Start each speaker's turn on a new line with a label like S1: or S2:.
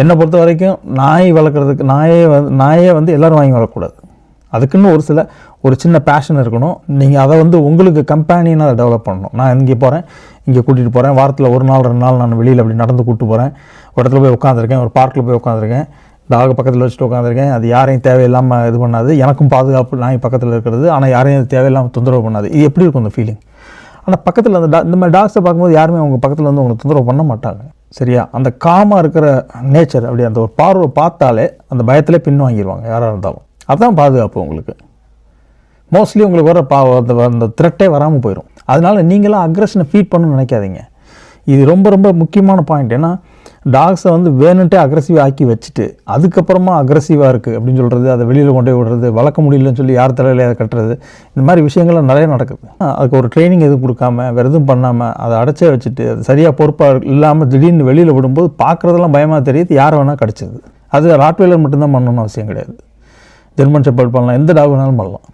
S1: என்னை பொறுத்த வரைக்கும் நாய் வளர்க்குறதுக்கு நாயே வந்து நாயே வந்து எல்லோரும் வாங்கி வளர்க்கக்கூடாது. அதுக்குன்னு ஒரு சில ஒரு சின்ன பேஷன் இருக்கணும். நீங்கள் அதை வந்து உங்களுக்கு கம்பேனியனாக அதை டெவலப் பண்ணணும். நான் இங்கே போகிறேன் இங்கே கூட்டிகிட்டு போகிறேன் வாரத்தில் ஒரு நாள் ரெண்டு நாள் நான் வெளியில் அப்படி நடந்து கூப்பிட்டு போகிறேன் ஒரு இடத்துல போய் உட்காந்துருக்கேன் ஒரு பார்க்கில் போய் உட்காந்துருக்கேன் டாக் பக்கத்தில் வச்சுட்டு உட்காந்துருக்கேன் அது யாரையும் தேவையில்லாமல் இது பண்ணாது. எனக்கும் பாதுகாப்பு நாய் பக்கத்தில் இருக்கிறது. ஆனால் யாரையும் அது தேவையில்லாமல் தொந்தரவு பண்ணாது. இது எப்படி இருக்கும் அந்த ஃபீலிங் ஆனால் பக்கத்தில் அந்த டா இந்த மாதிரி டாக்ஸை பார்க்கும்போது யாருமே அவங்க பக்கத்தில் வந்து உங்களுக்கு தொந்தரவு பண்ண மாட்டாங்க. சரியா? அந்த காமாக இருக்கிற நேச்சர் அப்படி அந்த ஒரு பார்வை பார்த்தாலே அந்த பயத்தில் பின் வாங்கிடுவாங்க யாராக இருந்தாலும். அதுதான் பாதுகாப்பு உங்களுக்கு. மோஸ்ட்லி உங்களுக்கு வர பா அந்த அந்த த்ரெட்டே வராமல் போயிடும் அதனால நீங்களாம் அக்ரஷனை ஃபீட் பண்ணணும்னு நினைக்காதீங்க. இது ரொம்ப ரொம்ப முக்கியமான பாயிண்ட் ஏன்னா டாக்ஸை வந்து வேணுன்ட்டே அக்ரஸிவாக ஆக்கி வச்சுட்டு அதுக்கப்புறமா அக்ரஸிவாக இருக்குது அப்படின்னு சொல்கிறது அதை வெளியில் கொண்டு போய் விடுறது வளர்க்க முடியலன்னு சொல்லி யார் தலையில் அதை கட்டுறது இந்த மாதிரி விஷயங்கள்லாம் நிறைய நடக்குது. அதுக்கு ஒரு ட்ரைனிங் எதுவும் கொடுக்காம வேறு எதுவும் பண்ணாமல் அதை அடைச்சே வச்சுட்டு அது சரியாக பொறுப்பாக இல்லாமல் திடீர்னு வெளியில் விடும்போது பார்க்குறதெல்லாம் பயமாக தெரியுது யார் வேணால் கிடச்சிது. அது ராட்வேலர் மட்டும்தான் பண்ணணும்னு அவசியம் கிடையாது. ஜெர்மன் செப்பல் பண்ணலாம் எந்த டாக் வேணாலும் பண்ணலாம்.